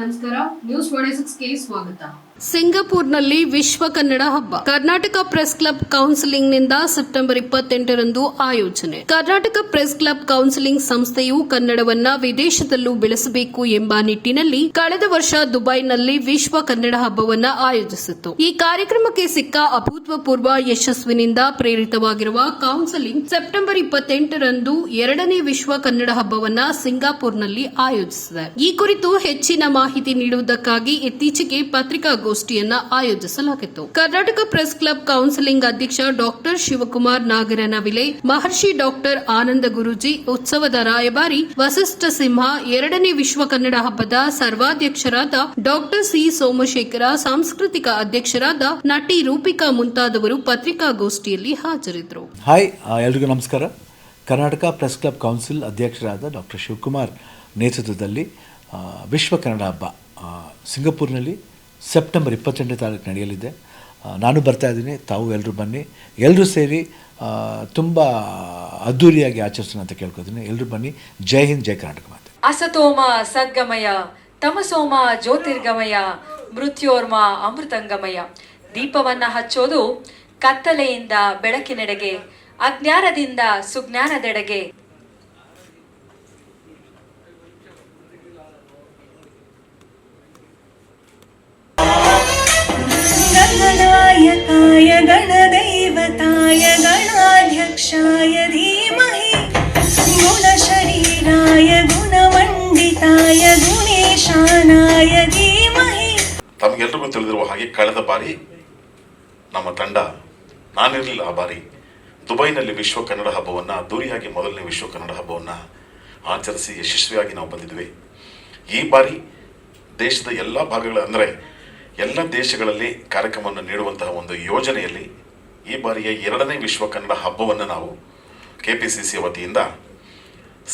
ನಮಸ್ಕಾರ ನ್ಯೂಸ್ಗೆ ಸ್ವಾಗತ. ಸಿಂಗಾಪುರ್ನಲ್ಲಿ ವಿಶ್ವ ಕನ್ನಡ ಹಬ್ಬ. ಕರ್ನಾಟಕ ಪ್ರೆಸ್ ಕ್ಲಬ್ ಕೌನ್ಸಿಲಿಂಗ್ನಿಂದ ಸೆಪ್ಟೆಂಬರ್ ಇಪ್ಪತ್ತೆಂಟರಂದು ಆಯೋಜನೆ. ಕರ್ನಾಟಕ ಪ್ರೆಸ್ ಕ್ಲಬ್ ಕೌನ್ಸಿಲಿಂಗ್ ಸಂಸ್ಥೆಯು ಕನ್ನಡವನ್ನ ವಿದೇಶದಲ್ಲೂ ಬೆಳೆಸಬೇಕು ಎಂಬ ನಿಟ್ಟಿನಲ್ಲಿ ಕಳೆದ ವರ್ಷ ದುಬೈನಲ್ಲಿ ವಿಶ್ವ ಕನ್ನಡ ಹಬ್ಬವನ್ನ ಆಯೋಜಿಸಿತ್ತು. ಈ ಕಾರ್ಯಕ್ರಮಕ್ಕೆ ಸಿಕ್ಕ ಅಭೂತಪೂರ್ವ ಯಶಸ್ವಿನಿಂದ ಪ್ರೇರಿತವಾಗಿರುವ ಕೌನ್ಸಿಲಿಂಗ್ ಸೆಪ್ಟೆಂಬರ್ ಇಪ್ಪತ್ತೆಂಟರಂದು ಎರಡನೇ ವಿಶ್ವ ಕನ್ನಡ ಹಬ್ಬವನ್ನ ಸಿಂಗಾಪುರ್ನಲ್ಲಿ ಆಯೋಜಿಸಿದೆ. ಈ ಕುರಿತು ಹೆಚ್ಚಿನ ಮಾಹಿತಿ ನೀಡುವುದಕ್ಕಾಗಿ ಇತ್ತೀಚೆಗೆ ಪತ್ರಿಕಾಗೋಷ್ಠಿಯನ್ನ ಆಯೋಜಿಸಲಾಗಿತ್ತು. ಕರ್ನಾಟಕ ಪ್ರೆಸ್ ಕ್ಲಬ್ ಕೌನ್ಸಿಲಿಂಗ್ ಅಧ್ಯಕ್ಷ ಡಾಕ್ಟರ್ ಶಿವಕುಮಾರ್ ನಾಗರನವಿಲೆ ಮಹರ್ಷಿ ಡಾಕ್ಟರ್ ಆನಂದ ಗುರುಜಿ, ಉತ್ಸವದ ರಾಯಭಾರಿ ವಸಿಷ್ಠ ಸಿಂಹ, ಎರಡನೇ ವಿಶ್ವ ಕನ್ನಡ ಹಬ್ಬದ ಸರ್ವಾಧ್ಯಕ್ಷರಾದ ಡಾಕ್ಟರ್ ಸಿ ಸೋಮಶೇಖರ, ಸಾಂಸ್ಕೃತಿಕ ಅಧ್ಯಕ್ಷರಾದ ನಟಿ ರೂಪಿಕಾ ಮುಂತಾದವರು ಪತ್ರಿಕಾಗೋಷ್ಠಿಯಲ್ಲಿ ಹಾಜರಿದ್ದರು. ಹಾಯ್ ಎಲ್ರಿಗೂ ನಮಸ್ಕಾರ. ಕರ್ನಾಟಕ ಪ್ರೆಸ್ ಕ್ಲಬ್ ಕೌನ್ಸಿಲ್ ಅಧ್ಯಕ್ಷರಾದ ಡಾಕ್ಟರ್ ಶಿವಕುಮಾರ್ ನೇತೃತ್ವದಲ್ಲಿ ವಿಶ್ವ ಕನ್ನಡ ಹಬ್ಬ ಸಿಂಗಾಪುರ್ನಲ್ಲಿ ಸೆಪ್ಟೆಂಬರ್ ಇಪ್ಪತ್ತೆಂಟನೇ ತಾರೀಕು ನಡೆಯಲಿದೆ. ನಾನು ಬರ್ತಾ ಇದ್ದೀನಿ, ತಾವು ಎಲ್ಲರೂ ಬನ್ನಿ. ಎಲ್ಲರೂ ಸೇರಿ ತುಂಬ ಅದ್ಧೂರಿಯಾಗಿ ಆಚರಿಸೋಣ ಅಂತ ಕೇಳ್ಕೊತೀನಿ. ಎಲ್ಲರೂ ಬನ್ನಿ. ಜೈ ಹಿಂದ್, ಜೈ ಕರ್ನಾಟಕ ಮಾತೆ. ಅಸತೋಮ ಸದ್ಗಮಯ, ತಮಸೋಮ ಜ್ಯೋತಿರ್ಗಮಯ, ಮೃತ್ಯೋರ್ಮ ಅಮೃತಂಗಮಯ. ದೀಪವನ್ನ ಹಚ್ಚೋದು ಕತ್ತಲೆಯಿಂದ ಬೆಳಕಿನೆಡೆಗೆ, ಅಜ್ಞಾನದಿಂದ ಸುಜ್ಞಾನದೆಡೆಗೆ. गणनायकाय गणदैवताय गणाध्यक्षाय धीमहि गुणशरीराय गुणमण्डिताय गुणेशानाय धीमहि ತಮಗೆಲ್ರಿಗೂ ತಿಳಿದಿರುವ ಹಾಗೆ ಕಳೆದ ಬಾರಿ ನಮ್ಮ ತಂಡ ನಾನಿರಲಿಲ್ಲ ಆ ಬಾರಿ ದುಬೈನಲ್ಲಿ ವಿಶ್ವ ಕನ್ನಡ ಹಬ್ಬವನ್ನು ಅದ್ದೂರಿಯಾಗಿ ಮೊದಲನೇ ವಿಶ್ವ ಕನ್ನಡ ಹಬ್ಬವನ್ನು ಆಚರಿಸಿ ಯಶಸ್ವಿಯಾಗಿ ನಾವು ಬಂದಿದ್ವಿ ಈ ಬಾರಿ ದೇಶದ ಎಲ್ಲ ಭಾಗಗಳ ಅಂದರೆ ಎಲ್ಲ ದೇಶಗಳಲ್ಲಿ ಕಾರ್ಯಕ್ರಮವನ್ನು ನೀಡುವಂತಹ ಒಂದು ಯೋಜನೆಯಲ್ಲಿ ಈ ಬಾರಿಯ ಎರಡನೇ ವಿಶ್ವ ಕನ್ನಡ ಹಬ್ಬವನ್ನು ನಾವು ಕೆ ಪಿ ಸಿ ಸಿ ವತಿಯಿಂದ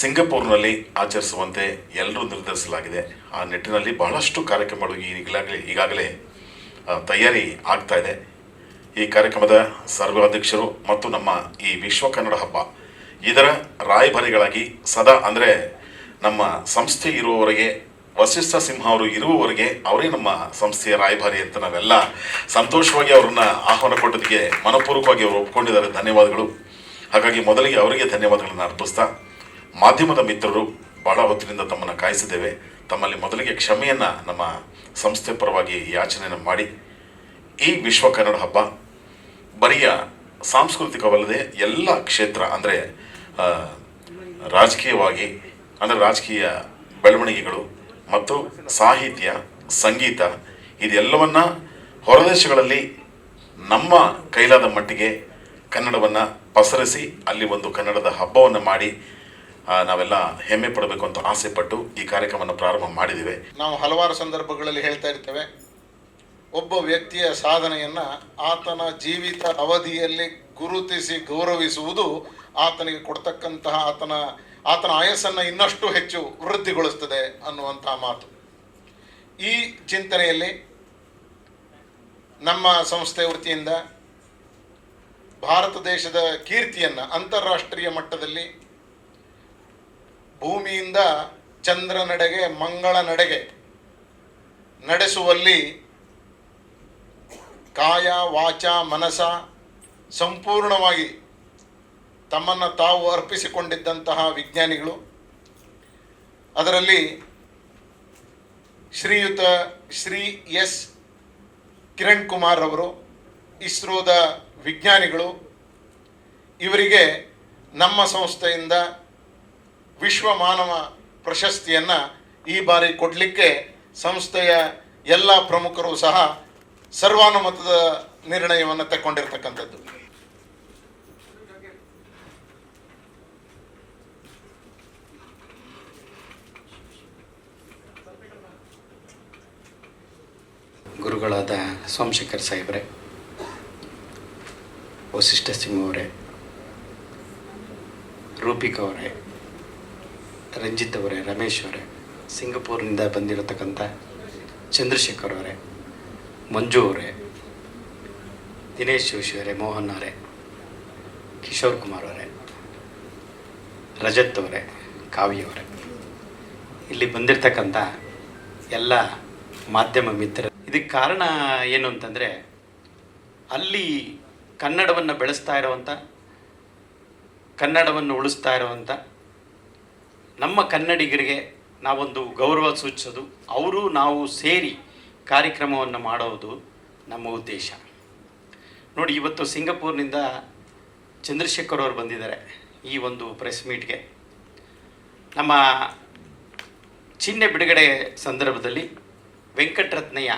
ಸಿಂಗಪೂರ್ನಲ್ಲಿ ಆಚರಿಸುವಂತೆ ಎಲ್ಲರೂ ನಿರ್ಧರಿಸಲಾಗಿದೆ. ಆ ನಿಟ್ಟಿನಲ್ಲಿ ಬಹಳಷ್ಟು ಕಾರ್ಯಕ್ರಮಗಳು ಈಗಾಗಲೇ ಈಗಾಗಲೇ ತಯಾರಿ ಆಗ್ತಾ ಇದೆ. ಈ ಕಾರ್ಯಕ್ರಮದ ಸರ್ವಾಧ್ಯಕ್ಷರು ಮತ್ತು ನಮ್ಮ ಈ ವಿಶ್ವ ಕನ್ನಡ ಹಬ್ಬ, ಇದರ ರಾಯಭಾರಿಗಳಾಗಿ ಸದಾ ಅಂದರೆ ನಮ್ಮ ಸಂಸ್ಥೆ ಇರುವವರೆಗೆ ವಸಿಷ್ಠ ಸಿಂಹ ಅವರು ಇರುವವರೆಗೆ ಅವರೇ ನಮ್ಮ ಸಂಸ್ಥೆಯ ರಾಯಭಾರಿ ಅಂತ ನಾವೆಲ್ಲ ಸಂತೋಷವಾಗಿ ಅವರನ್ನ ಆಹ್ವಾನ ಕೊಟ್ಟದಕ್ಕೆ ಮನಪೂರ್ವಕವಾಗಿ ಅವರು ಒಪ್ಕೊಂಡಿದ್ದಾರೆ. ಧನ್ಯವಾದಗಳು. ಹಾಗಾಗಿ ಮೊದಲಿಗೆ ಅವರಿಗೆ ಧನ್ಯವಾದಗಳನ್ನು ಅರ್ಪಿಸ್ತಾ ಮಾಧ್ಯಮದ ಮಿತ್ರರು ಬಹಳ ಹೊತ್ತಿನಿಂದ ತಮ್ಮನ್ನು ಕಾಯಿಸಿದ್ದೇವೆ. ತಮ್ಮಲ್ಲಿ ಮೊದಲಿಗೆ ಕ್ಷಮೆಯನ್ನು ನಮ್ಮ ಸಂಸ್ಥೆ ಪರವಾಗಿ ಯಾಚನೆಯನ್ನು ಮಾಡಿ. ಈ ವಿಶ್ವ ಕನ್ನಡ ಹಬ್ಬ ಬರಿಯ ಸಾಂಸ್ಕೃತಿಕವಲ್ಲದೆ ಎಲ್ಲ ಕ್ಷೇತ್ರ ಅಂದರೆ ರಾಜಕೀಯವಾಗಿ ಅಂದರೆ ರಾಜಕೀಯ ಬೆಳವಣಿಗೆಗಳು ಮತ್ತು ಸಾಹಿತ್ಯ, ಸಂಗೀತ ಇದೆಲ್ಲವನ್ನ ಹೊರದೇಶಗಳಲ್ಲಿ ನಮ್ಮ ಕೈಲಾದ ಮಟ್ಟಿಗೆ ಕನ್ನಡವನ್ನು ಪಸರಿಸಿ ಅಲ್ಲಿ ಒಂದು ಕನ್ನಡದ ಹಬ್ಬವನ್ನು ಮಾಡಿ ನಾವೆಲ್ಲ ಹೆಮ್ಮೆ ಪಡಬೇಕು ಅಂತ ಆಸೆ ಪಟ್ಟು ಈ ಕಾರ್ಯಕ್ರಮವನ್ನು ಪ್ರಾರಂಭ ಮಾಡಿದ್ದೇವೆ. ನಾವು ಹಲವಾರು ಸಂದರ್ಭಗಳಲ್ಲಿ ಹೇಳ್ತಾ ಇರ್ತೇವೆ, ಒಬ್ಬ ವ್ಯಕ್ತಿಯ ಸಾಧನೆಯನ್ನು ಆತನ ಜೀವಿತ ಅವಧಿಯಲ್ಲಿ ಗುರುತಿಸಿ ಗೌರವಿಸುವುದು ಆತನಿಗೆ ಕೊಡ್ತಕ್ಕಂತಹ ಆತನ ಆತನ ಆಯಸ್ಸನ್ನು ಇನ್ನಷ್ಟು ಹೆಚ್ಚು ವೃದ್ಧಿಗೊಳಿಸ್ತದೆ ಅನ್ನುವಂತಹ ಮಾತು. ಈ ಚಿಂತನೆಯಲ್ಲಿ ನಮ್ಮ ಸಂಸ್ಥೆ ವೃತ್ತಿಯಿಂದ ಭಾರತ ದೇಶದ ಕೀರ್ತಿಯನ್ನು ಅಂತಾರಾಷ್ಟ್ರೀಯ ಮಟ್ಟದಲ್ಲಿ ಭೂಮಿಯಿಂದ ಚಂದ್ರನೆಡೆಗೆ ಮಂಗಳ ನಡೆಗೆ ನಡೆಸುವಲ್ಲಿ ಕಾಯ, ವಾಚ, ಮನಸ ಸಂಪೂರ್ಣವಾಗಿ ತಮ್ಮನ್ನು ತಾವು ಅರ್ಪಿಸಿಕೊಂಡಿದ್ದಂತಹ ವಿಜ್ಞಾನಿಗಳು, ಅದರಲ್ಲಿ ಶ್ರೀಯುತ ಶ್ರೀ ಎಸ್ ಕಿರಣ್ ಕುಮಾರ್ ಅವರು, ಇಸ್ರೋದ ವಿಜ್ಞಾನಿಗಳು, ಇವರಿಗೆ ನಮ್ಮ ಸಂಸ್ಥೆಯಿಂದ ವಿಶ್ವ ಮಾನವ ಪ್ರಶಸ್ತಿಯನ್ನು ಈ ಬಾರಿ ಕೊಡಲಿಕ್ಕೆ ಸಂಸ್ಥೆಯ ಎಲ್ಲ ಪ್ರಮುಖರು ಸಹ ಸರ್ವಾನುಮತದ ನಿರ್ಣಯವನ್ನು ತಗೊಂಡಿರ್ತಕ್ಕಂಥದ್ದು ಗುರುಗಳಾದ ಸೋಮಶೇಖರ್ ಸಾಹೇಬ್ರೆ ವಸಿಷ್ಠ ಸಿಂಗ್ ಅವರೇ, ರೂಪಿಕಾ ಅವರೇ, ರಂಜಿತ್ ಅವರೇ, ರಮೇಶ್ ಅವರೇ, ಸಿಂಗಪೂರ್ನಿಂದ ಬಂದಿರತಕ್ಕಂಥ ಚಂದ್ರಶೇಖರ್ ಅವರೇ, ಮಂಜು ಅವರೇ, ದಿನೇಶ್ ಜೋಶಿ ಅವರೇ, ಮೋಹನ್ ಅವರೇ, ಕಿಶೋರ್ ಕುಮಾರ್ ಅವರೇ, ರಜತ್ ಅವರೇ, ಕಾವ್ಯ ಅವರೇ. ಇಲ್ಲಿ ಬಂದಿರತಕ್ಕಂಥ ಎಲ್ಲ ಮಾಧ್ಯಮ ಮಿತ್ರ ಇದಕ್ಕೆ ಕಾರಣ ಏನು ಅಂತಂದರೆ, ಅಲ್ಲಿ ಕನ್ನಡವನ್ನು ಬೆಳೆಸ್ತಾ ಇರುವಂಥ ಕನ್ನಡವನ್ನು ಉಳಿಸ್ತಾ ಇರುವಂಥ ನಮ್ಮ ಕನ್ನಡಿಗರಿಗೆ ನಾವೊಂದು ಗೌರವ ಸೂಚಿಸೋದು, ಅವರು ನಾವು ಸೇರಿ ಕಾರ್ಯಕ್ರಮವನ್ನು ಮಾಡೋದು ನಮ್ಮ ಉದ್ದೇಶ. ನೋಡಿ, ಇವತ್ತು ಸಿಂಗಪೂರ್ನಿಂದ ಚಂದ್ರಶೇಖರ್ ಅವರು ಬಂದಿದ್ದಾರೆ ಈ ಒಂದು ಪ್ರೆಸ್ ಮೀಟ್ಗೆ. ನಮ್ಮ ಚಿಹ್ನೆ ಬಿಡುಗಡೆ ಸಂದರ್ಭದಲ್ಲಿ ವೆಂಕಟರತ್ನಯ್ಯ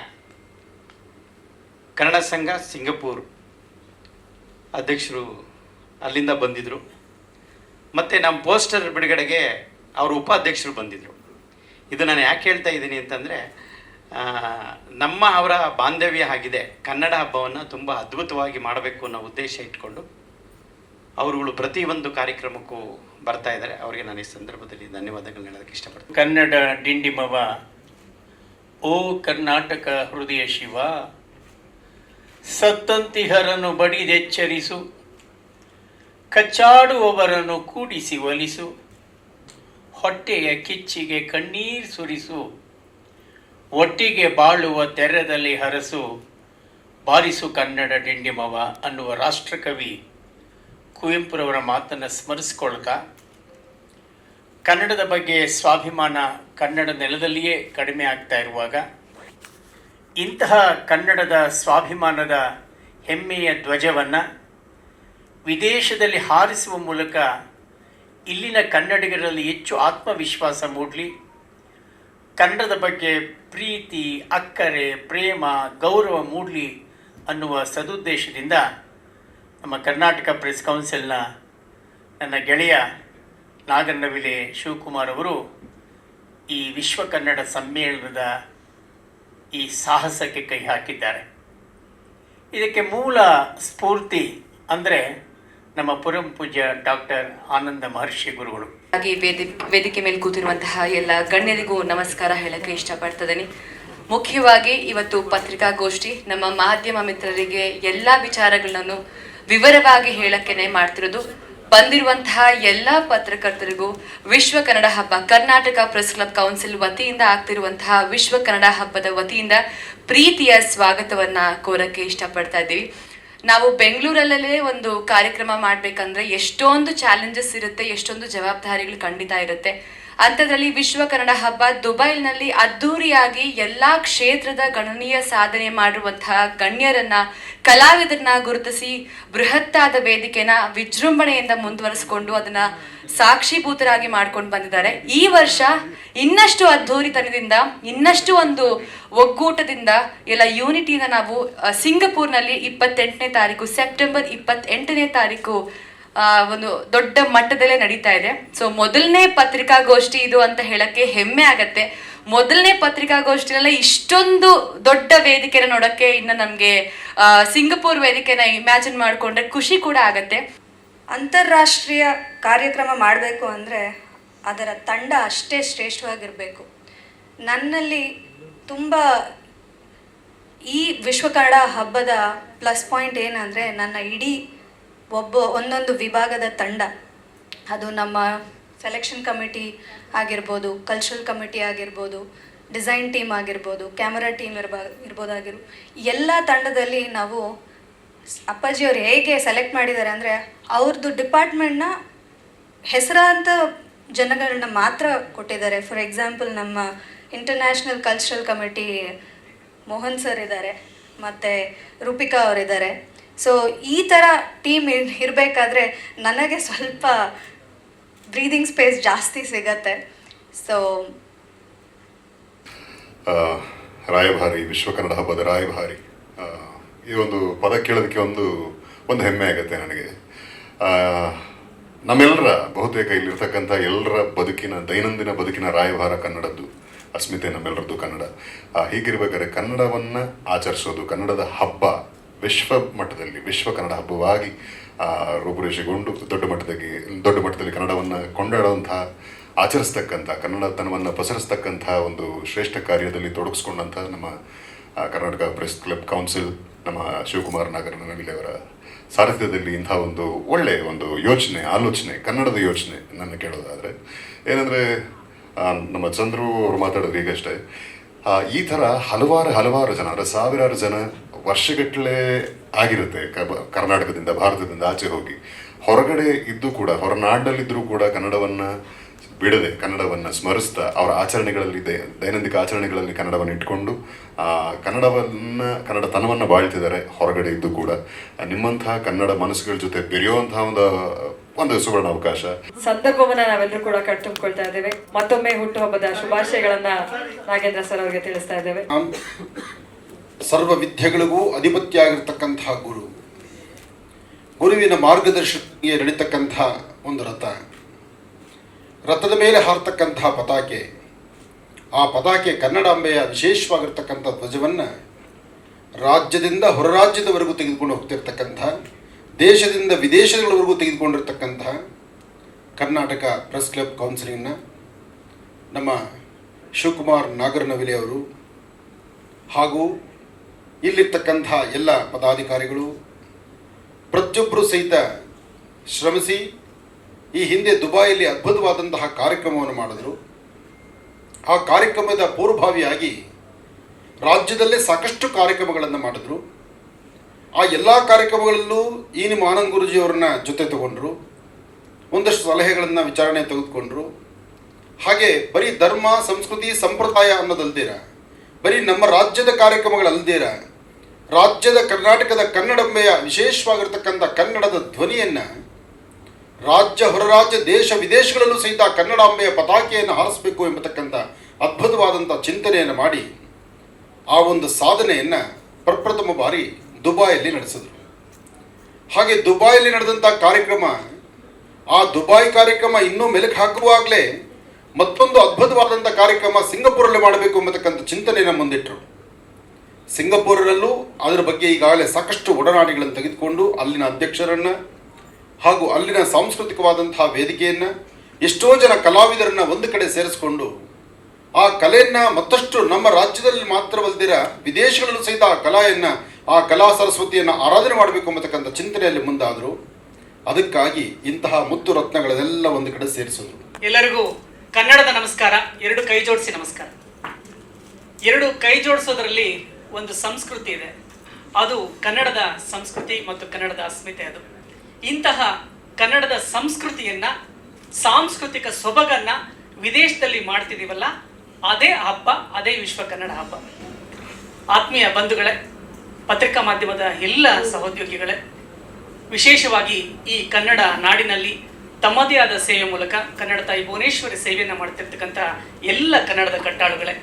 ಕನ್ನಡ ಸಂಘ ಸಿಂಗಪೂರ್ ಅಧ್ಯಕ್ಷರು ಅಲ್ಲಿಂದ ಬಂದಿದ್ದರು ಮತ್ತು ನಮ್ಮ ಪೋಸ್ಟರ್ ಬಿಡುಗಡೆಗೆ ಅವರು ಉಪಾಧ್ಯಕ್ಷರು ಬಂದಿದ್ದರು ಇದು ನಾನು ಯಾಕೆ ಹೇಳ್ತಾ ಇದ್ದೀನಿ ಅಂತಂದರೆ ನಮ್ಮ ಅವರ ಬಾಂಧವ್ಯ ಆಗಿದೆ. ಕನ್ನಡ ಹಬ್ಬವನ್ನು ತುಂಬ ಅದ್ಭುತವಾಗಿ ಮಾಡಬೇಕು ಅನ್ನೋ ಉದ್ದೇಶ ಇಟ್ಕೊಂಡು ಅವರುಗಳು ಪ್ರತಿಯೊಂದು ಕಾರ್ಯಕ್ರಮಕ್ಕೂ ಬರ್ತಾ ಇದ್ದಾರೆ. ಅವರಿಗೆ ನಾನು ಈ ಸಂದರ್ಭದಲ್ಲಿ ಧನ್ಯವಾದಗಳನ್ನ ಹೇಳೋದಕ್ಕೆ ಇಷ್ಟಪಡ್ತೀನಿ. ಕನ್ನಡ ಡಿಂಡಿಮವ, ಓ ಕರ್ನಾಟಕ ಹೃದಯ ಶಿವ ಸತ್ತಂತಿಹರನ್ನು ಬಡಿದೆಚ್ಚರಿಸು. ಕಚ್ಚಾಡುವವರನ್ನು ಕೂಡಿಸಿ ಒಲಿಸು. ಹೊಟ್ಟೆಯ ಕಿಚ್ಚಿಗೆ ಕಣ್ಣೀರು ಸುರಿಸು. ಒಟ್ಟಿಗೆ ಬಾಳುವ ತೆರೆದಲ್ಲಿ ಹರಸು. ಬಾರಿಸು ಕನ್ನಡ ಡಿಂಡಿಮವ ಅನ್ನುವ ರಾಷ್ಟ್ರಕವಿ ಕುವೆಂಪುರವರ ಮಾತನ್ನು ಸ್ಮರಿಸ್ಕೊಳ್ತಾ ಕನ್ನಡದ ಬಗ್ಗೆ ಸ್ವಾಭಿಮಾನ ಕನ್ನಡ ನೆಲದಲ್ಲಿಯೇ ಕಡಿಮೆ ಆಗ್ತಾ ಇರುವಾಗ ಇಂತಹ ಕನ್ನಡದ ಸ್ವಾಭಿಮಾನದ ಹೆಮ್ಮೆಯ ಧ್ವಜವನ್ನು ವಿದೇಶದಲ್ಲಿ ಹಾರಿಸುವ ಮೂಲಕ ಇಲ್ಲಿನ ಕನ್ನಡಿಗರಲ್ಲಿ ಹೆಚ್ಚು ಆತ್ಮವಿಶ್ವಾಸ ಮೂಡಲಿ. ಕನ್ನಡದ ಬಗ್ಗೆ ಪ್ರೀತಿ, ಅಕ್ಕರೆ, ಪ್ರೇಮ, ಗೌರವ ಮೂಡಲಿ ಅನ್ನುವ ಸದುದ್ದೇಶದಿಂದ ನಮ್ಮ ಕರ್ನಾಟಕ ಪ್ರೆಸ್ ಕೌನ್ಸಿಲ್ನ ನನ್ನ ಗೆಳೆಯ ನಾಗನ್ನವಿಲೆ ಶಿವಕುಮಾರ್ ಅವರು ಈ ವಿಶ್ವ ಕನ್ನಡ ಸಮ್ಮೇಳನದ ಈ ಸಾಹಸಕ್ಕೆ ಕೈ ಹಾಕಿದ್ದಾರೆ. ಇದಕ್ಕೆ ಮೂಲ ಸ್ಫೂರ್ತಿ ಅಂದರೆ ನಮ್ಮ ಪುರಂ ಪೂಜ್ಯ ಡಾಕ್ಟರ್ ಆನಂದ ಮಹರ್ಷಿ ಗುರುಗಳು. ಹಾಗೆ ವೇದಿ, ವೇದಿಕೆ ಮೇಲೆ ಕೂತಿರುವಂತಹ ಎಲ್ಲ ಗಣ್ಯರಿಗೂ ನಮಸ್ಕಾರ ಹೇಳಕ್ಕೆ ಇಷ್ಟಪಡ್ತಿದ್ದೀನಿ ಮುಖ್ಯವಾಗಿ ಇವತ್ತು ಪತ್ರಿಕಾಗೋಷ್ಠಿ ನಮ್ಮ ಮಾಧ್ಯಮ ಮಿತ್ರರಿಗೆ ಎಲ್ಲ ವಿಚಾರಗಳನ್ನು ವಿವರವಾಗಿ ಹೇಳಕ್ಕೆ ಮಾಡ್ತಿರೋದು. ಬಂದಿರುವಂತಹ ಎಲ್ಲ ಪತ್ರಕರ್ತರಿಗೂ ವಿಶ್ವ ಕನ್ನಡ ಹಬ್ಬ, ಕರ್ನಾಟಕ ಪ್ರೆಸ್ ಕ್ಲಬ್ ಕೌನ್ಸಿಲ್ ವತಿಯಿಂದ ಆಗ್ತಿರುವಂತಹ ವಿಶ್ವ ಕನ್ನಡ ಹಬ್ಬದ ವತಿಯಿಂದ ಪ್ರೀತಿಯ ಸ್ವಾಗತವನ್ನ ಕೋರಕ್ಕೆ ಇಷ್ಟಪಡ್ತಾ ಇದ್ದೀವಿ. ನಾವು ಬೆಂಗಳೂರಲ್ಲೇ ಒಂದು ಕಾರ್ಯಕ್ರಮ ಮಾಡ್ಬೇಕಂದ್ರೆ ಎಷ್ಟೊಂದು ಚಾಲೆಂಜಸ್ ಇರುತ್ತೆ, ಎಷ್ಟೊಂದು ಜವಾಬ್ದಾರಿಗಳು ಖಂಡಿತ ಇರುತ್ತೆ. ಅಂಥದ್ರಲ್ಲಿ ವಿಶ್ವ ಕನ್ನಡ ಹಬ್ಬ ದುಬೈನಲ್ಲಿ ಅದ್ಧೂರಿಯಾಗಿ ಎಲ್ಲಾ ಕ್ಷೇತ್ರದ ಗಣನೀಯ ಸಾಧನೆ ಮಾಡಿರುವಂತಹ ಗಣ್ಯರನ್ನ, ಕಲಾವಿದರನ್ನ ಗುರುತಿಸಿ ಬೃಹತ್ತಾದ ವೇದಿಕೆನ ವಿಜೃಂಭಣೆಯಿಂದ ಮುಂದುವರಿಸಿಕೊಂಡು ಅದನ್ನ ಸಾಕ್ಷಿಭೂತರಾಗಿ ಮಾಡ್ಕೊಂಡು ಬಂದಿದ್ದಾರೆ. ಈ ವರ್ಷ ಇನ್ನಷ್ಟು ಅದ್ಧೂರಿತನದಿಂದ ಇನ್ನಷ್ಟು ಒಂದು ಒಗ್ಗೂಟದಿಂದ ಎಲ್ಲ ಯೂನಿಟಿನ ನಾವು ಸಿಂಗಪೂರ್ನಲ್ಲಿ ಇಪ್ಪತ್ತೆಂಟನೇ ತಾರೀಕು, ಸೆಪ್ಟೆಂಬರ್ ಇಪ್ಪತ್ತೆಂಟನೇ ತಾರೀಕು ಒಂದು ದೊಡ್ಡ ಮಟ್ಟದಲ್ಲೇ ನಡೀತಾ ಇದೆ. ಸೊ ಮೊದಲನೇ ಪತ್ರಿಕಾಗೋಷ್ಠಿ ಇದು ಅಂತ ಹೇಳಕ್ಕೆ ಹೆಮ್ಮೆ ಆಗತ್ತೆ. ಮೊದಲನೇ ಪತ್ರಿಕಾಗೋಷ್ಠಿನಲ್ಲೇ ಇಷ್ಟೊಂದು ದೊಡ್ಡ ವೇದಿಕೆನ ನೋಡಕ್ಕೆ ಇನ್ನು ನಮಗೆ ಸಿಂಗಪೂರ್ ವೇದಿಕೆನ ಇಮ್ಯಾಜಿನ್ ಮಾಡಿಕೊಂಡ್ರೆ ಖುಷಿ ಕೂಡ ಆಗತ್ತೆ. ಅಂತಾರಾಷ್ಟ್ರೀಯ ಕಾರ್ಯಕ್ರಮ ಮಾಡಬೇಕು ಅಂದರೆ ಅದರ ತಂಡ ಅಷ್ಟೇ ಶ್ರೇಷ್ಠವಾಗಿರಬೇಕು. ನನ್ನಲ್ಲಿ ತುಂಬ ಈ ವಿಶ್ವ ಕನ್ನಡ ಹಬ್ಬದ ಪ್ಲಸ್ ಪಾಯಿಂಟ್ ಏನಂದರೆ ನನ್ನ ಇಡೀ ಒಬ್ಬ ಒಂದೊಂದು ವಿಭಾಗದ ತಂಡ. ಅದು ನಮ್ಮ ಸೆಲೆಕ್ಷನ್ ಕಮಿಟಿ ಆಗಿರ್ಬೋದು ಕಲ್ಚರಲ್ ಕಮಿಟಿ ಆಗಿರ್ಬೋದು ಡಿಸೈನ್ ಟೀಮ್ ಆಗಿರ್ಬೋದು ಕ್ಯಾಮರಾ ಟೀಮ್ ಇರ್ಬಾ, ಇರ್ಬೋದಾಗಿರು, ಎಲ್ಲ ತಂಡದಲ್ಲಿ ನಾವು ಅಪ್ಪಾಜಿಯವ್ರು ಹೇಗೆ ಸೆಲೆಕ್ಟ್ ಮಾಡಿದ್ದಾರೆ ಅಂದರೆ ಅವ್ರದ್ದು ಡಿಪಾರ್ಟ್ಮೆಂಟ್ನ ಹೆಸರಾಂತ ಜನಗಳನ್ನ ಮಾತ್ರ ಕೊಟ್ಟಿದ್ದಾರೆ. ಫಾರ್ ಎಕ್ಸಾಂಪಲ್ ನಮ್ಮ international cultural committee Mohan sir ಇದ್ದಾರೆ, ಮತ್ತು ರೂಪಿಕಾ ಅವರಿದ್ದಾರೆ. ಸೊ ಈ ಥರ ಟೀಮ್ ಇರಬೇಕಾದ್ರೆ ನನಗೆ ಸ್ವಲ್ಪ ಬ್ರೀದಿಂಗ್ ಸ್ಪೇಸ್ ಜಾಸ್ತಿ ಸಿಗತ್ತೆ. ಸೊ ರಾಯಭಾರಿ, ವಿಶ್ವ ಕನ್ನಡ ಹಬ್ಬದ ರಾಯಭಾರಿ. ಈ ಒಂದು ಪದ ಕೇಳೋದಕ್ಕೆ ಒಂದು ಒಂದು ಹೆಮ್ಮೆ ಆಗುತ್ತೆ ನನಗೆ. ನಮ್ಮೆಲ್ಲರ ಬಹುತೇಕ ಇಲ್ಲಿರ್ತಕ್ಕಂಥ ಎಲ್ಲರ ಬದುಕಿನ, ದೈನಂದಿನ ಬದುಕಿನ ರಾಯಭಾರ ಕನ್ನಡದ್ದು, ಅಸ್ಮಿತೆ ನಮ್ಮೆಲ್ಲರದ್ದು ಕನ್ನಡ. ಹೀಗಿರ್ಬೇಕಾದ್ರೆ ಕನ್ನಡವನ್ನು ಆಚರಿಸೋದು, ಕನ್ನಡದ ಹಬ್ಬ ವಿಶ್ವ ಮಟ್ಟದಲ್ಲಿ, ವಿಶ್ವ ಕನ್ನಡ ಹಬ್ಬವಾಗಿ ರೂಪುರೇಷೆಗೊಂಡು ದೊಡ್ಡ ಮಟ್ಟದಲ್ಲಿ ದೊಡ್ಡ ಮಟ್ಟದಲ್ಲಿ ಕನ್ನಡವನ್ನು ಕೊಂಡಾಡುವಂತಹ ಆಚರಿಸ್ತಕ್ಕಂಥ, ಕನ್ನಡತನವನ್ನು ಪಸರಿಸ್ತಕ್ಕಂಥ ಒಂದು ಶ್ರೇಷ್ಠ ಕಾರ್ಯದಲ್ಲಿ ತೊಡಗಿಸ್ಕೊಂಡಂಥ ನಮ್ಮ ಕರ್ನಾಟಕ ಪ್ರೆಸ್ ಕ್ಲಬ್ ಕೌನ್ಸಿಲ್, ನಮ್ಮ ಶಿವಕುಮಾರ್ ನಾಗರನವಿಲೆ ಅವರ ಸಾರಥ್ಯದಲ್ಲಿ ಇಂಥ ಒಂದು ಒಳ್ಳೆಯ ಒಂದು ಯೋಚನೆ, ಆಲೋಚನೆ, ಕನ್ನಡದ ಯೋಚನೆ ನನ್ನ ಕೇಳೋದಾದರೆ. ಏನಂದರೆ ನಮ್ಮ ಚಂದ್ರು ಅವರು ಮಾತಾಡೋದು ಈಗಷ್ಟೇ ಈ ಥರ ಹಲವಾರು ಹಲವಾರು ಜನ ಅಂದರೆ ಸಾವಿರಾರು ಜನ ವರ್ಷಗಟ್ಟಲೆ ಆಗಿರುತ್ತೆ ಕರ್ನಾಟಕದಿಂದ, ಭಾರತದಿಂದ ಆಚೆ ಹೋಗಿ. ಹೊರಗಡೆ ಇದ್ದು ಕೂಡ ಹೊರನಾಡಲ್ಲಿದ್ದರೂ ಕೂಡ ಕನ್ನಡವನ್ನು ಬಿಡದೆ ಕನ್ನಡವನ್ನು ಸ್ಮರಿಸ್ತಾ ಅವರ ಆಚರಣೆಗಳಲ್ಲಿ ದೈನಂದಿಕ ದೈನಂದಿನ ಆಚರಣೆಗಳಲ್ಲಿ ಕನ್ನಡವನ್ನು ಇಟ್ಕೊಂಡು ಆ ಕನ್ನಡವನ್ನು ಕನ್ನಡತನವನ್ನು ಬಾಳ್ತಿದ್ದಾರೆ ಹೊರಗಡೆ ಇದ್ದು ಕೂಡ. ನಿಮ್ಮಂತಹ ಕನ್ನಡ ಮನಸ್ಸುಗಳ ಜೊತೆ ಬೆರೆಯುವಂತಹ ಒಂದು ಒಂದು ಸುವರ್ಣ ಅವಕಾಶ. ಸಂದರ್ಭವನ್ನ ನಾವೆಲ್ಲರೂ ಕೂಡ ಕಟ್ಟುಕೊಳ್ತಾ ಇದ್ದೇವೆ. ಮತ್ತೊಮ್ಮೆ ಹುಟ್ಟುಹಬ್ಬದ ಶುಭಾಶಯಗಳನ್ನ ನಾಗೇಂದ್ರ ಸರ್ ಅವರಿಗೆ ತಿಳಿಸ್ತಾ ಇದ್ದೇವೆ. ಸರ್ವ ವಿದ್ಯೆಗಳಿಗೂ ಅಧಿಪತ್ಯ ಆಗಿರ್ತಕ್ಕಂತಹ ಗುರು. ಗುರುವಿನ ಮಾರ್ಗದರ್ಶನಿಗೆ ನಡೀತಕ್ಕಂತಹ ಒಂದು ರಥ. ರಥದ ಮೇಲೆ ಹಾರತಕ್ಕಂತಹ ಪತಾಕೆ, ಆ ಪತಾಕೆ ಕನ್ನಡಾಂಬೆಯ ವಿಶೇಷವಾಗಿರ್ತಕ್ಕಂಥ ಧ್ವಜವನ್ನು ರಾಜ್ಯದಿಂದ ಹೊರರಾಜ್ಯದವರೆಗೂ ತೆಗೆದುಕೊಂಡು ಹೋಗ್ತಿರ್ತಕ್ಕಂಥ, ದೇಶದಿಂದ ವಿದೇಶಗಳವರೆಗೂ ತೆಗೆದುಕೊಂಡಿರ್ತಕ್ಕಂತಹ ಕರ್ನಾಟಕ ಪ್ರೆಸ್ ಕ್ಲಬ್ ಕೌನ್ಸಿಲಿಂಗ್ನ ನಮ್ಮ ಶಿವಕುಮಾರ್ ನಾಗರನವಿಲೆ ಅವರು ಹಾಗೂ ಇಲ್ಲಿರ್ತಕ್ಕಂಥ ಎಲ್ಲ ಪದಾಧಿಕಾರಿಗಳು ಪ್ರತಿಯೊಬ್ಬರು ಸಹಿತ ಶ್ರಮಿಸಿ ಈ ಹಿಂದೆ ದುಬಾಯಲ್ಲಿ ಅದ್ಭುತವಾದಂತಹ ಕಾರ್ಯಕ್ರಮವನ್ನು ಮಾಡಿದರು. ಆ ಕಾರ್ಯಕ್ರಮದ ಪೂರ್ವಭಾವಿಯಾಗಿ ರಾಜ್ಯದಲ್ಲೇ ಸಾಕಷ್ಟು ಕಾರ್ಯಕ್ರಮಗಳನ್ನು ಮಾಡಿದ್ರು. ಆ ಎಲ್ಲ ಕಾರ್ಯಕ್ರಮಗಳಲ್ಲೂ ಈ ನಿಮ್ಮ ಆನಂದ್ ಗುರುಜಿಯವರನ್ನ ಜೊತೆ ತಗೊಂಡ್ರು. ಒಂದಷ್ಟು ಸಲಹೆಗಳನ್ನು ವಿಚಾರಣೆ ತೆಗೆದುಕೊಂಡ್ರು. ಹಾಗೆ ಬರೀ ಧರ್ಮ, ಸಂಸ್ಕೃತಿ, ಸಂಪ್ರದಾಯ ಅನ್ನೋದಲ್ದಿರ, ಬರೀ ನಮ್ಮ ರಾಜ್ಯದ ಕಾರ್ಯಕ್ರಮಗಳಲ್ದಿರ, ರಾಜ್ಯದ ಕರ್ನಾಟಕದ ಕನ್ನಡಂಬೆಯ ವಿಶೇಷವಾಗಿರ್ತಕ್ಕಂಥ ಕನ್ನಡದ ಧ್ವನಿಯನ್ನು ರಾಜ್ಯ ಹೊರರಾಜ್ಯ ದೇಶ ವಿದೇಶಗಳಲ್ಲೂ ಸಹಿತ ಕನ್ನಡಾಂಬೆಯ ಪತಾಕೆಯನ್ನು ಹಾರಿಸಬೇಕು ಎಂಬತಕ್ಕಂಥ ಅದ್ಭುತವಾದಂಥ ಚಿಂತನೆಯನ್ನು ಮಾಡಿ ಆ ಒಂದು ಸಾಧನೆಯನ್ನು ಪ್ರಪ್ರಥಮ ಬಾರಿ ದುಬಾಯಲ್ಲಿ ನಡೆಸಿದರು. ಹಾಗೆ ದುಬಾಯಲ್ಲಿ ನಡೆದಂಥ ಕಾರ್ಯಕ್ರಮ, ಆ ದುಬಾಯ್ ಕಾರ್ಯಕ್ರಮ ಇನ್ನೂ ಮೆಲುಕು ಹಾಕುವಾಗಲೇ ಮತ್ತೊಂದು ಅದ್ಭುತವಾದಂಥ ಕಾರ್ಯಕ್ರಮ ಸಿಂಗಪುರಲ್ಲಿ ಮಾಡಬೇಕು ಎಂಬತಕ್ಕಂಥ ಚಿಂತನೆಯನ್ನು ಮುಂದಿಟ್ಟರು ಸಿಂಗಪುರಲ್ಲೂ ಅದರ ಬಗ್ಗೆ ಈಗಾಗಲೇ ಸಾಕಷ್ಟು ಒಡನಾಡಿಗಳನ್ನು ತೆಗೆದುಕೊಂಡು ಅಲ್ಲಿನ ಅಧ್ಯಕ್ಷರನ್ನು ಹಾಗೂ ಅಲ್ಲಿನ ಸಾಂಸ್ಕೃತಿಕವಾದಂತಹ ವೇದಿಕೆಯನ್ನು ಎಷ್ಟೋ ಜನ ಕಲಾವಿದರನ್ನು ಒಂದು ಕಡೆ ಸೇರಿಸಿಕೊಂಡು ಆ ಕಲೆಯನ್ನು ಮತ್ತಷ್ಟು ನಮ್ಮ ರಾಜ್ಯದಲ್ಲಿ ಮಾತ್ರವಲ್ದಿರ ವಿದೇಶಗಳಲ್ಲೂ ಸಹಿತ ಆ ಕಲೆಯನ್ನು, ಆ ಕಲಾ ಸರಸ್ವತಿಯನ್ನು ಆರಾಧನೆ ಮಾಡಬೇಕು ಅನ್ನತಕ್ಕಂಥ ಚಿಂತನೆಯಲ್ಲಿ ಮುಂದಾದರು. ಅದಕ್ಕಾಗಿ ಇಂತಹ ಮುತ್ತು ರತ್ನಗಳನ್ನೆಲ್ಲ ಒಂದು ಕಡೆ ಸೇರಿಸಿದ್ರು. ಎಲ್ಲರಿಗೂ ಕನ್ನಡದ ನಮಸ್ಕಾರ, ಎರಡು ಕೈ ಜೋಡಿಸಿ ನಮಸ್ಕಾರ. ಎರಡು ಕೈ ಜೋಡಿಸೋದ್ರಲ್ಲಿ ಒಂದು ಸಂಸ್ಕೃತಿ ಇದೆ. ಅದು ಕನ್ನಡದ ಸಂಸ್ಕೃತಿ ಮತ್ತು ಕನ್ನಡದ ಅಸ್ಮಿತೆ ಅದು. ಇಂತಹ ಕನ್ನಡದ ಸಂಸ್ಕೃತಿಯನ್ನ, ಸಾಂಸ್ಕೃತಿಕ ಸೊಬಗನ್ನ ವಿದೇಶದಲ್ಲಿ ಮಾಡ್ತಿದ್ದೀವಲ್ಲ ಅದೇ ಹಬ್ಬ, ಅದೇ ವಿಶ್ವ ಕನ್ನಡ ಹಬ್ಬ. ಆತ್ಮೀಯ ಬಂಧುಗಳೇ, ಪತ್ರಿಕಾ ಮಾಧ್ಯಮದ ಎಲ್ಲ ಸಹೋದ್ಯೋಗಿಗಳೇ, ವಿಶೇಷವಾಗಿ ಈ ಕನ್ನಡ ನಾಡಿನಲ್ಲಿ ತಮ್ಮದೇ ಆದ ಸೇವೆ ಮೂಲಕ ಕನ್ನಡ ತಾಯಿ ಭುವನೇಶ್ವರಿ ಸೇವೆಯನ್ನು ಮಾಡ್ತಿರ್ತಕ್ಕಂಥ ಎಲ್ಲ ಕನ್ನಡದ ಕಟ್ಟಾಳುಗಳೇ,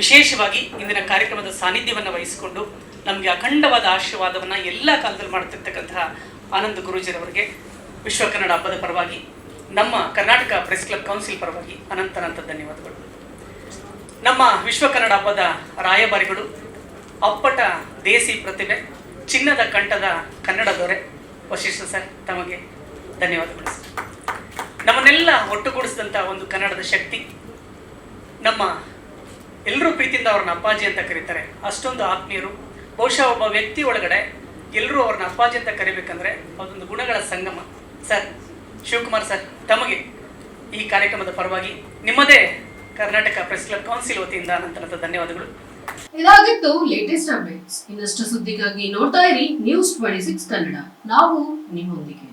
ವಿಶೇಷವಾಗಿ ಇಂದಿನ ಕಾರ್ಯಕ್ರಮದ ಸಾನ್ನಿಧ್ಯವನ್ನು ವಹಿಸಿಕೊಂಡು ನಮಗೆ ಅಖಂಡವಾದ ಆಶೀರ್ವಾದವನ್ನು ಎಲ್ಲ ಕಾಲದಲ್ಲಿ ಮಾಡ್ತಿರ್ತಕ್ಕಂತಹ ಆನಂದ್ ಗುರೂಜಿರವರಿಗೆ ವಿಶ್ವ ಕನ್ನಡ ಹಬ್ಬದ ಪರವಾಗಿ, ನಮ್ಮ ಕರ್ನಾಟಕ ಪ್ರೆಸ್ ಕ್ಲಬ್ ಕೌನ್ಸಿಲ್ ಪರವಾಗಿ ಅನಂತ ಅನಂತ ಧನ್ಯವಾದಗಳು. ನಮ್ಮ ವಿಶ್ವ ಕನ್ನಡ ಹಬ್ಬದ ರಾಯಭಾರಿಗಳು, ಅಪ್ಪಟ ದೇಸಿ ಪ್ರತಿಭೆ, ಚಿನ್ನದ ಕಂಠದ ಕನ್ನಡ ದೊರೆ ವಶಿಷ್ಠ ಸರ್, ತಮಗೆ ಧನ್ಯವಾದಗಳು ನಮ್ಮನ್ನೆಲ್ಲ ಒಟ್ಟುಗೂಡಿಸಿದಂಥ ಒಂದು ಕನ್ನಡದ ಶಕ್ತಿ, ನಮ್ಮ ಎಲ್ಲರೂ ಪ್ರೀತಿಯಿಂದ ಅವ್ರನ್ನ ಅಪ್ಪಾಜಿ ಅಂತ ಕರೀತಾರೆ. ಅಷ್ಟೊಂದು ಆತ್ಮೀಯರು, ಬಹುಶಃ ಒಬ್ಬ ವ್ಯಕ್ತಿ ಒಳಗಡೆ ಎಲ್ಲರೂ ಅವ್ರನ್ನ ಅಪ್ಪಾಜಿ ಅಂತ ಕರಿಬೇಕಂದ್ರೆ ಅದೊಂದು ಗುಣಗಳ ಸಂಗಮ. ಸರ್, ಶಿವಕುಮಾರ್ ಸರ್, ತಮಗೆ ಈ ಕಾರ್ಯಕ್ರಮದ ಪರವಾಗಿ ನಿಮ್ಮದೇ ಕರ್ನಾಟಕ ಪ್ರೆಸ್ ಕ್ಲಬ್ ಕೌನ್ಸಿಲ್ ವತಿಯಿಂದ ನಂತರದ ಧನ್ಯವಾದಗಳು. ಇದಾಗಿತ್ತು ಲೇಟೆಸ್ಟ್ ಅಪ್ಡೇಟ್ಸ್ ಇನ್ನಷ್ಟು ಸುದ್ದಿಗಾಗಿ ನೋಡ್ತಾ ಇರಿ ನ್ಯೂಸ್ ಟ್ವೆಂಟಿ ಸಿಕ್ಸ್ ಕನ್ನಡ. ನಾವು ನಿಮ್ಮೊಂದಿಗೆ.